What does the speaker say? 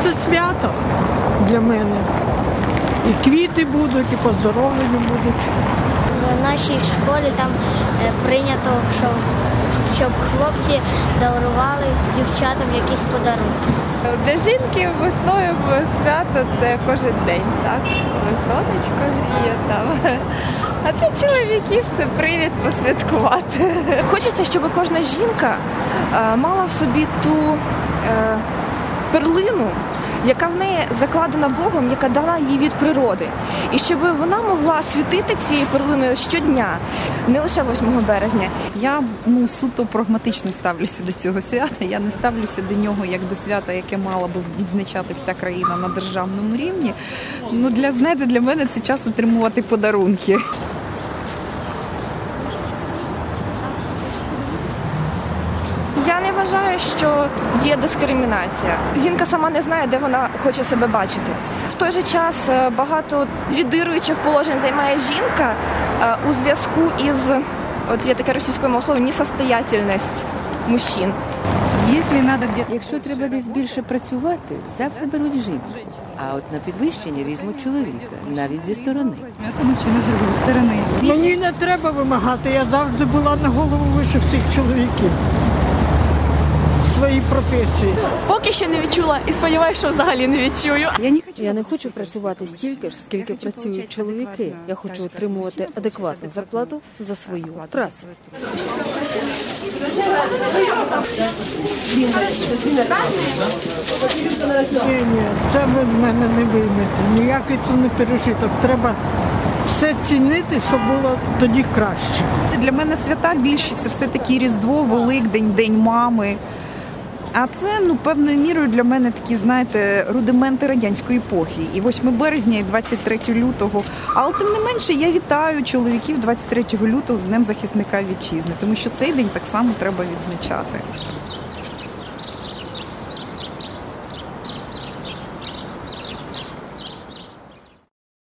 Це свято для мене. І квіти будуть, і поздоровлення будуть. В нашій школі там е, прийнято, щоб, щоб хлопці дарували дівчатам якісь подарунки. Для жінки весною свято це кожен день, так? Коли сонечко гріє там. А для чоловіків це привід посвяткувати. Хочеться, щоб кожна жінка е, мала в собі ту е, перлину, яка в неї закладена Богом, яка дала їй від природи. І щоб вона могла світити цією перлиною щодня, не лише 8 березня. Я ну суто прагматично ставлюся до цього свята. Я не ставлюся до нього як до свята, яке мала би відзначати вся країна на державному рівні. Ну для знаєте, для мене це час отримувати подарунки. Я не вважаю, що є дискримінація. Жінка сама не знає, де вона хоче себе бачити. В той же час е, багато лідируючих положень займає жінка е, у зв'язку із от є таке російською мовою слово несостоятельність мужчин. Якщо треба десь більше працювати, завжди беруть жінку. А от на підвищення візьмуть чоловіка, навіть зі сторони. Мені не треба вимагати, я завжди була на голову вище всіх чоловіків. В своїй професії. Поки що не відчула і сподіваюся, що взагалі не відчую. Я не хочу працювати стільки ж, скільки працюють чоловіки. Я хочу отримувати адекватну зарплату за свою працю. Ні, ні, це ви в мене не виймете. Ніякий це не пережиток. Треба все цінити, щоб було тоді краще. Для мене свята більше це все таки Різдво, Великдень, День мами. А це ну певною мірою для мене такі, знаєте, рудименти радянської епохи. І 8 березня, і 23 лютого. Але тим не менше я вітаю чоловіків 23 лютого з Днем захисника вітчизни, тому що цей день так само треба відзначати.